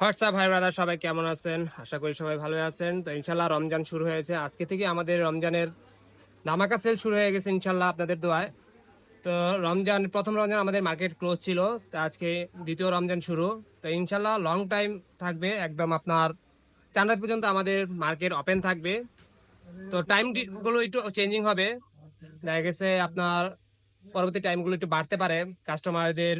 WhatsApp ভাই brother সবাই কেমন আছেন? আশা করি সবাই ভালো আছেন। তো ইনশাল্লাহ রমজান শুরু হয়েছে। আজকে থেকে আমাদের রমজানের ধামাকা সেল শুরু হয়ে গেছে ইনশাল্লাহ আপনাদের দোয়ায়। তো রমজান, প্রথম রমজান আমাদের মার্কেট ক্লোজ ছিল। তো আজকে দ্বিতীয় রমজান শুরু। তো ইনশাল্লাহ লং টাইম থাকবে। একদম আপনার চার রাত পর্যন্ত আমাদের মার্কেট ওপেন থাকবে। তো টাইমগুলো একটু চেঞ্জিং হবে। দেখা গেছে আপনার পরবর্তী টাইমগুলো একটু বাড়তে পারে। কাস্টমারদের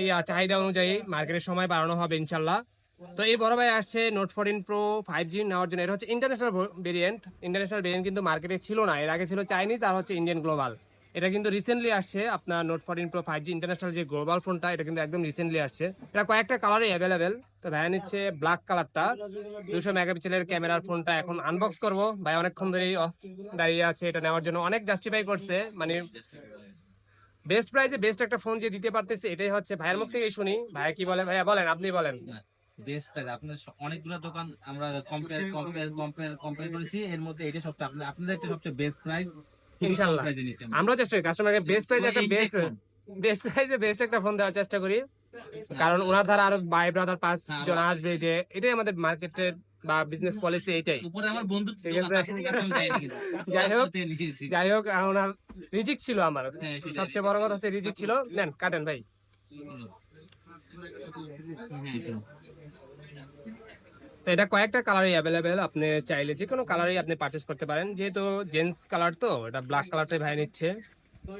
এই চাহিদা অনুযায়ী মার্কেটের সময় বাড়ানো হবে, ইনশাল্লাহ। তো এই বড় ভাই আসছে note fourteen pro five G নেওয়ার জন্য। এটা হচ্ছে ইন্টারন্যাশনাল ভেরিয়েন্ট ইন্টারন্যাশনাল ভেরিয়েন্ট কিন্তু মার্কেটে ছিল না। এর আগে ছিল চাইনিজ আর হচ্ছে ইন্ডিয়ান গ্লোবাল এটা কিন্তু রিসেন্টলি আসছে আপনার note fourteen pro five G international যে গ্লোবাল ফোনটা এটা কিন্তু একদম রিসেন্টলি আসছে। এটা কয়েকটা কালারে অ্যাভেলেবেল তো ভাইয়া নিচ্ছে ব্ল্যাক কালারটা দুশো মেগাপিক্সেলের ক্যামেরার ফোনটা এখন আনবক্স করব। ভাই অনেকক্ষণ ধরেই দাঁড়িয়ে আছে। এটা নেওয়ার জন্য অনেক জাস্টিফাই করছে। মানে বেস্ট প্রাইজে বেস্ট একটা ফোন যে দিতে পারতেছে এটাই হচ্ছে ভাইয়ের মুখ থেকেই শুনি। ভাইয়া কি বলে? ভাইয়া বলেন আপনি বলেন। বেস্ট প্রাইস আপনার অনেকগুলো দোকান আমরা কম্পেয়ার কম্পেয়ার কম্পেয়ার কম্পেয়ার করেছি। এর মধ্যে এটা সবচেয়ে আপনাদের আপনাদের একটা সবচেয়ে বেস্ট প্রাইস নিছি আমরা। চেষ্টা করি কাস্টমারকে বেস্ট প্রাইজে একটা বেস্ট বেস্ট প্রাইজে বেস্ট একটা ফোন দেওয়ার চেষ্টা করি। কারণ ওনার দ্বারা আরও ভাই ব্রাদার পাঁচ জন আসবে যে এটাই আমাদের মার্কেটের বা বিজনেস পলিসি এইটাই। উপরে আমার বন্ধু ঠিক আছে। যাই হোক। যাই হোক ওনার রিজিক ছিল আমার। হ্যাঁ, সবচেয়ে বড় কথা হচ্ছে রিজিক ছিল। নেন কাটেন ভাই। হ্যাঁ, হ্যাঁ। তো এটা কয়েকটা কালারই অ্যাভেলেবেল আপনি চাইলে যে কোনো কালারই আপনি পারচেস করতে পারেন। যেহেতু জেন্টস কালার তো এটা ব্ল্যাক কালারটাই ভাই নিচ্ছে।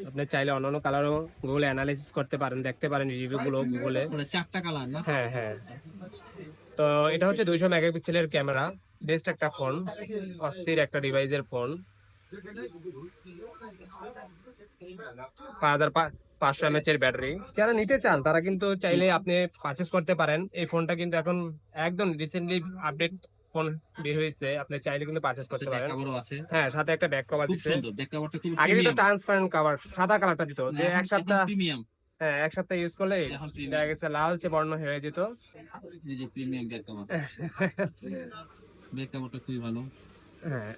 আপনি চাইলে অন্যান্য কালারও গুগলে অ্যানালাইসিস করতে পারেন দেখতে পারেন রিভিউ গুলো গুগলে চারটা কালার না? হ্যাঁ হ্যাঁ। তো এটা হচ্ছে দুইশো মেগাপিক্সেলের ক্যামেরা বেস্ট একটা ফোন অস্থির একটা ডিভাইসের ফোন। পাঁচ হাজার পাঁচশো এমএচ এর ব্যাটারি যারা নিতে চান তারা কিন্তু চাইলে আপনি পারচেস করতে পারেন। এই ফোনটা কিন্তু এখন একদম রিসেন্টলি আপডেট ফোন বের হয়েছে। আপনি চাইলে কিন্তু পারচেস করতে পারেন। হ্যাঁ সাথে একটা ব্যাক কভার দিচ্ছে আগে দিত ট্রান্সপারেন্ট কভার সাদা কালারটা দিত। যে এক সপ্তাহ হ্যাঁ এক সপ্তাহ ইউজ করলে দেখা গেছে লালচে বর্ণ হয়ে যেত। এই যে প্রিমিয়াম খুবই ভালো। হ্যাঁ।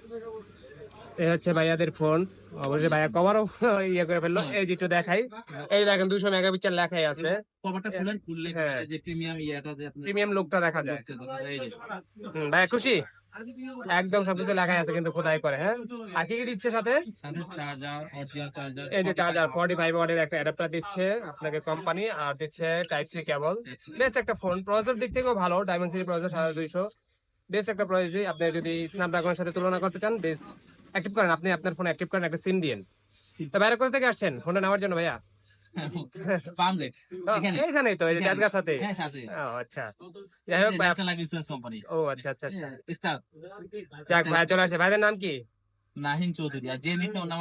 এই হচ্ছে ভাইয়াদের ফোন অবশ্যই ভাইয়া কভারও ইয়ে করে ফেলল। এই যে দেখাই। এই দেখেন দুশো মেগাপিক্সেল লেখাই আছে। কভারটা খুললে হ্যাঁ। যে প্রিমিয়াম ইয়েটা যে প্রিমিয়াম লুকটা দেখা যায়। ভাইয়া খুশি? একদম সবকিছু লেখাই আছে কিন্তু খোদাই করে হ্যাঁ? আর কি কি দিচ্ছে সাথে? এই যে চার্জার ফর্টি ফাইভ ওয়াটের একটা অ্যাডাপ্টার দিচ্ছে আপনাকে কোম্পানি আর দিচ্ছে টাইপ সি কেবল বেস্ট একটা ফোন প্রসেসর দিক থেকেও ভালো ডায়মন্ড সিটি প্রসেসর সাড়ে দুইশো। বেস্ট একটা প্রসেসই আপনি যদি স্ন্যাপড্রাগনের সাথে তুলনা করতে চান বেস্ট অ্যাক্টিভ করেন আপনি আপনার ফোন অ্যাক্টিভ করেন একটা সিম দিন তো বাইরে কোথা থেকে আসছেন? ফোনটা নেওয়ার জন্য ভাইয়া? পামলেট ও, এখানে। তো এই যে সাথে। হ্যাঁ ও আচ্ছা। যাই হোক কোম্পানি ও আচ্ছা আচ্ছা আচ্ছা। স্টার যাক ভাইয়া চলে আসছে। ভাইদের নাম কি? নাহিন চৌধুরী আর যে নিচে ওর নাম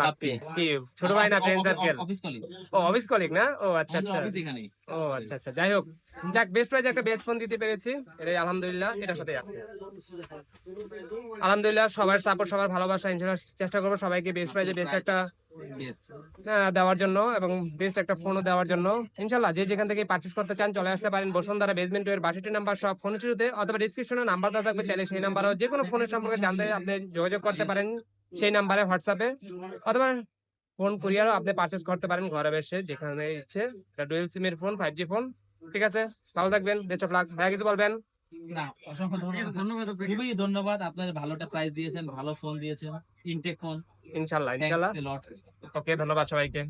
বাপ্পি। কি ছোট ভাই না ফ্রেন্ড সার্কেল অফিস কলিগ ও অফিস কলিগ না? ও আচ্ছা আচ্ছা। অফিস এখানেই। ও আচ্ছা আচ্ছা। যাই হোক যাক বেস্ট প্রাইজ একটা বেস্ট ফোন দিতে পেরেছি। এটাই আলহামদুলিল্লাহ এটার সাথে আছে। আলহামদুলিল্লাহ সবার সাপোর্ট সবার ভালোবাসা। ইনশাল্লাহ চেষ্টা করব সবাইকে বেস্ট প্রাইজে বেস্ট একটা দেওয়ার জন্য এবং বেস্ট একটা ফোনও দেওয়ার জন্য। ইনশাল্লাহ যে যেখান থেকে পারচেস করতে চান চলে আসতে পারেন। বসুন্ধরা বেসমেন্ট এর বাষট্টি নাম্বার সব ফোন শুরুতে অথবা ডিসক্রিপশনে নাম্বার দেওয়া থাকবে চাইলে সেই নাম্বারও যে কোনো ফোনের সম্পর্কে জানতে আপনি যোগাযোগ করতে পারেন সেই নাম্বারে হোয়াটসঅ্যাপে অথবা ফোন কুরিয়ারও আপনি পারচেস করতে পারেন ঘরে বসে, যেখানে ইচ্ছে। এটা ডুয়েল সিমের ফোন ফাইভ জি ফোন ঠিক আছে, ভালো থাকবেন বেস্ট অফ লাক ভাইয়া কিছু বলবেন? অসংখ্য ধন্যবাদ। খুবই ধন্যবাদ আপনারা ভালো একটা প্রাইস দিয়েছেন ভালো ফোন দিয়েছেন ইনটেক ফোন ইনশাল্লাহ ইনশাল্লাহ। ওকে ধন্যবাদ সবাইকে।